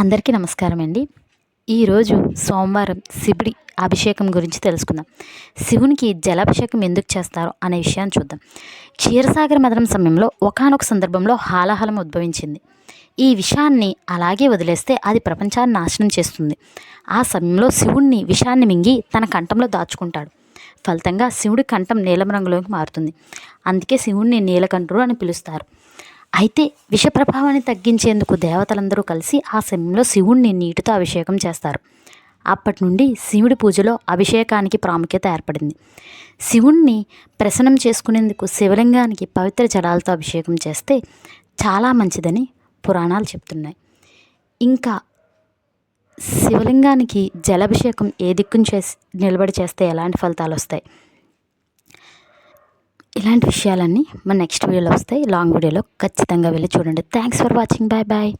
అందరికీ నమస్కారం అండి ఈరోజు సోమవారం శివుడి అభిషేకం గురించి తెలుసుకుందాం. శివునికి జలాభిషేకం ఎందుకు చేస్తారో అనే విషయాన్ని చూద్దాం. క్షీరసాగర మదనం సమయంలో ఒకనొక సందర్భంలో హాలాహలం ఉద్భవించింది. ఈ విషయాన్ని అలాగే వదిలేస్తే అది ప్రపంచాన్ని నాశనం చేస్తుంది. ఆ సమయంలో శివుణ్ణి విషాన్ని మింగి తన కంఠంలో దాచుకుంటాడు. ఫలితంగా శివుడి కంఠం నీలం రంగులోకి మారుతుంది. అందుకే శివుణ్ణి నీలకంఠుడు అని పిలుస్తారు. అయితే విష ప్రభావాన్ని తగ్గించేందుకు దేవతలందరూ కలిసి ఆ సమయంలో శివుణ్ణి నీటితో అభిషేకం చేస్తారు. అప్పటి నుండి శివుడి పూజలో అభిషేకానికి ప్రాముఖ్యత ఏర్పడింది. శివుణ్ణి ప్రసన్నం చేసుకునేందుకు శివలింగానికి పవిత్ర జలాలతో అభిషేకం చేస్తే చాలా మంచిదని పురాణాలు చెప్తున్నాయి. ఇంకా శివలింగానికి జలాభిషేకం ఏ దిక్కును చేసి నిలబడి చేస్తే ఎలాంటి ఫలితాలు వస్తాయి? ఇలాంటి విషయాలన్నీ మన నెక్స్ట్ వీడియోలో వస్తాయి. లాంగ్ వీడియోలో ఖచ్చితంగా వెళ్ళి చూడండి. Thanks for watching bye bye